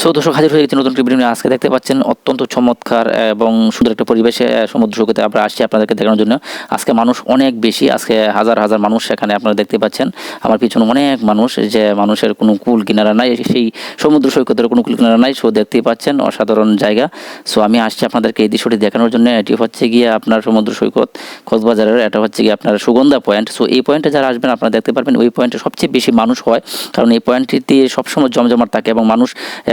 So দর্শক হাজির হয়ে গেছে নতুন একটি ভিডিও আজকে দেখতে পাচ্ছেন অত্যন্ত চমৎকার এবং সুন্দর একটা পরিবেশে সমুদ্র সৈকতে আমরা আসছি আপনাদেরকে দেখানোর জন্য। আজকে মানুষ অনেক বেশি, আজকে হাজার হাজার মানুষ সেখানে আপনারা দেখতে পাচ্ছেন। আমার পিছনে অনেক মানুষ, যে মানুষের কোনো কুল কিনারা নাই, সেই সমুদ্র সৈকতের কোনো কুল কিনারা নাই, সো দেখতেই পাচ্ছেন অসাধারণ জায়গা। সো আমি আসছি আপনাদেরকে এই দৃশ্যটি দেখানোর জন্য। এটি হচ্ছে গিয়ে আপনার সমুদ্র সৈকত, কক্সবাজারের, এটা হচ্ছে গিয়ে আপনার সুগন্ধা পয়েন্ট। সো এই পয়েন্টে যারা আসবেন, আপনারা দেখতে পারবেন, ওই পয়েন্টে সবচেয়ে বেশি মানুষ হয়। কারণ এই পয়েন্টটিতে সবসময় জমজমাট থাকে এবং মানুষ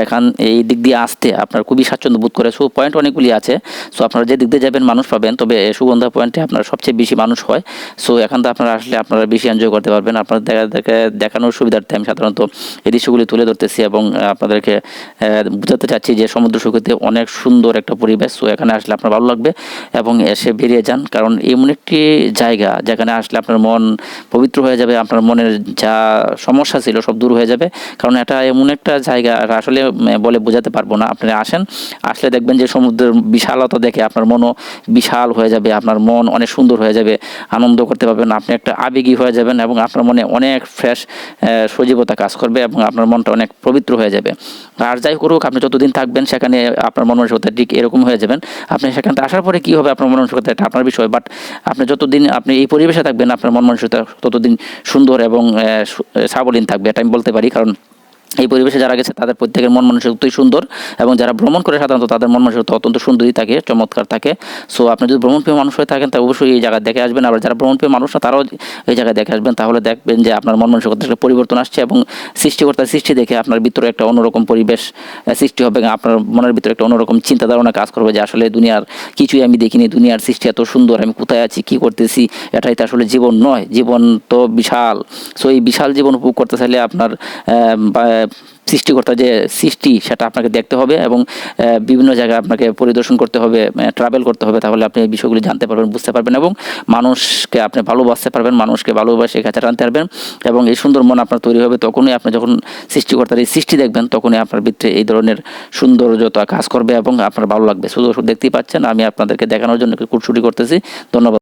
এখান এই দিক দিয়ে আসতে আপনার খুবই স্বাচ্ছন্দ্য বোধ করে। সো পয়েন্ট অনেকগুলি আছে। সো আপনারা যে দিক দিয়ে যাবেন, মানুষ পাবেন। তবে সুগন্ধা পয়েন্টে আপনার সবচেয়ে বেশি মানুষ হয়। সো এখান থেকে আপনারা আসলে আপনারা বেশি এনজয় করতে পারবেন। আপনার দেখা দেখা, দেখানোর সুবিধার্থে আমি সাধারণত এই দৃশ্যগুলি তুলে ধরতেছি এবং আপনাদেরকে বোঝাতে চাচ্ছি যে সমুদ্র সৈকতে অনেক সুন্দর একটা পরিবেশ। সো এখানে আসলে আপনার ভালো লাগবে এবং এসে বেরিয়ে যান। কারণ এমন একটি জায়গা যেখানে আসলে আপনার মন পবিত্র হয়ে যাবে, আপনার মনের যা সমস্যা ছিল সব দূর হয়ে যাবে। কারণ এটা এমন একটা জায়গা আসলে বলে বোঝাতে পারব না, আপনারা আসেন, আসলে দেখবেন যে সমুদ্রের বিশালতা দেখে আপনার মনও বিশাল হয়ে যাবে, আপনার মন অনেক সুন্দর হয়ে যাবে, আনন্দ করতে পারবেন, আপনি একটা আবেগী হয়ে যাবেন এবং আপনার মনে অনেক ফ্রেশ সজীবতা কাজ করবে এবং আপনার মনটা অনেক পবিত্র হয়ে যাবে। আর যাই করুক, আপনি যতদিন থাকবেন সেখানে আপনার মন মানসিকতা ঠিক এরকম হয়ে যাবেন, আপনি সেখান থেকে আসার পরে কী হবে আপনার মন মানসিকতা এটা আপনার বিষয় বাট আপনি যতদিন আপনি এই পরিবেশে থাকবেন, আপনার মন মানসিকতা ততদিন সুন্দর এবং সাবলীন থাকবে, এটা আমি বলতে পারি, কারণ এই পরিবেশে যারা গেছে, তাদের প্রত্যেকের মন মানসিকতাই সুন্দর এবং যারা ভ্রমণ করে সাধারণত তাদের মন মানসিকতা অত্যন্ত সুন্দরই থাকে, চমৎকার থাকে। সো আপনি যদি ভ্রমণপ্রিয় মানুষ হয়ে থাকেন তা অবশ্যই এই জায়গায় দেখে আসবেন। আবার যারা ভ্রমণপ্রিয় মানুষ না, তারাও এই জায়গায় দেখে আসবেন। তাহলে দেখবেন যে আপনার মন মানসিকতার একটা পরিবর্তন আসছে এবং সৃষ্টিকর্তার সৃষ্টি দেখে আপনার ভিতরে একটা অন্যরকম পরিবেশ সৃষ্টি হবে। আপনার মনের ভিতরে একটা অন্যরকম চিন্তা ধারণা কাজ করবে যে আসলে দুনিয়ার কিছুই আমি দেখিনি, দুনিয়ার সৃষ্টি এত সুন্দর, আমি কোথায় আছি, কি করতেছি? এটাই তো আসলে জীবন নয়। জীবন তো বিশাল। সো এই বিশাল জীবন উপভোগ করতে চাইলে আপনার সৃষ্টিকর্তা যে সৃষ্টি, সেটা আপনাকে দেখতে হবে এবং বিভিন্ন জায়গায় আপনাকে পরিদর্শন করতে হবে ট্রাভেল করতে হবে, তাহলে আপনি এই বিষয়গুলি জানতে পারবেন, বুঝতে পারবেন এবং মানুষকে আপনি ভালোবাসতে পারবেন, মানুষকে ভালোবাসে কাছে টানতে পারবেন এবং এই সুন্দর মন আপনার তৈরি হবে, তখনই আপনি যখন সৃষ্টিকর্তার এই সৃষ্টি দেখবেন, তখনই আপনার ভিতরে এই ধরনের সৌন্দর্যতা কাজ করবে এবং আপনার ভালো লাগবে। শুধু দেখতেই পাচ্ছেন, আমি আপনাদেরকে দেখানোর জন্য কুটছুটি করতেছি। ধন্যবাদ।